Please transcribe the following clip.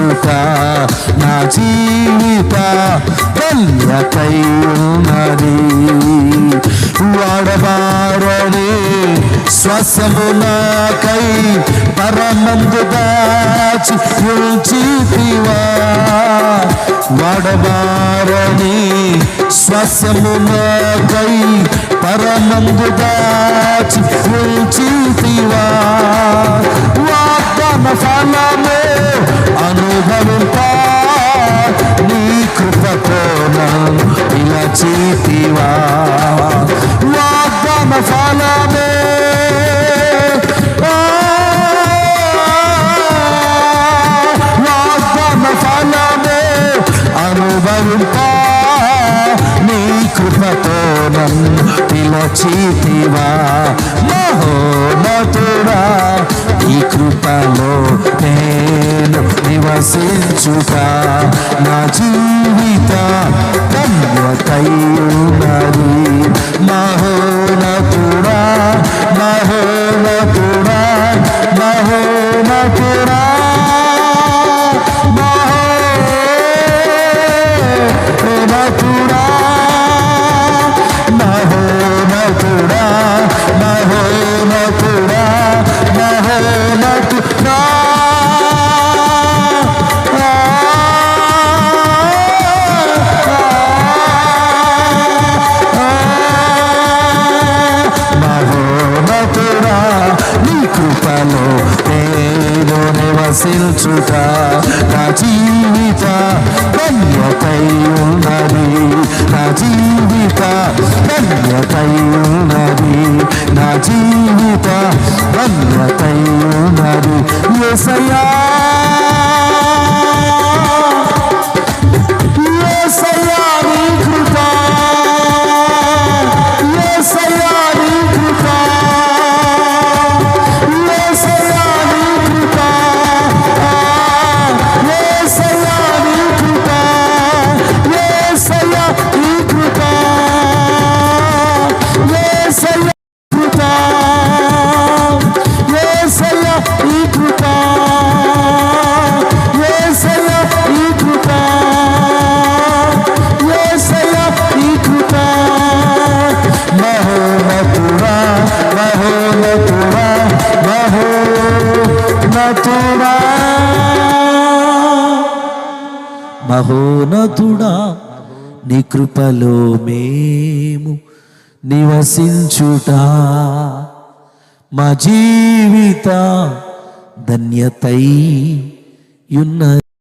నా జీవిత ధన్యతై ఉన్నది. వాడబారని శ్వాసము నాకై పరమందు దాచి ఉంచితివా వాడబారని శ్వాసము నాకై పరమందు దాచి ఉంచితివా వాగ్దాన ఫలమే Chitiva, Mahomatura, Ikrupa Lord. నివసించుట నా జీవిత ధన్యతై ఉన్నది మహోనతుడా మహోనతుడా మహోనతుడా మహోనతుడా. ఆశించుట నా జీవిత ధన్యతై ఉన్నది. నా జీవిత ధన్యతై ఉన్నది. నా జీవిత ధన్యతై ఉన్నది. యేసయ్యా మహోనతుడా మహో నీ కృపలో మేము నివసించుట. మా జీవిత ధన్యతై ఉన్నది.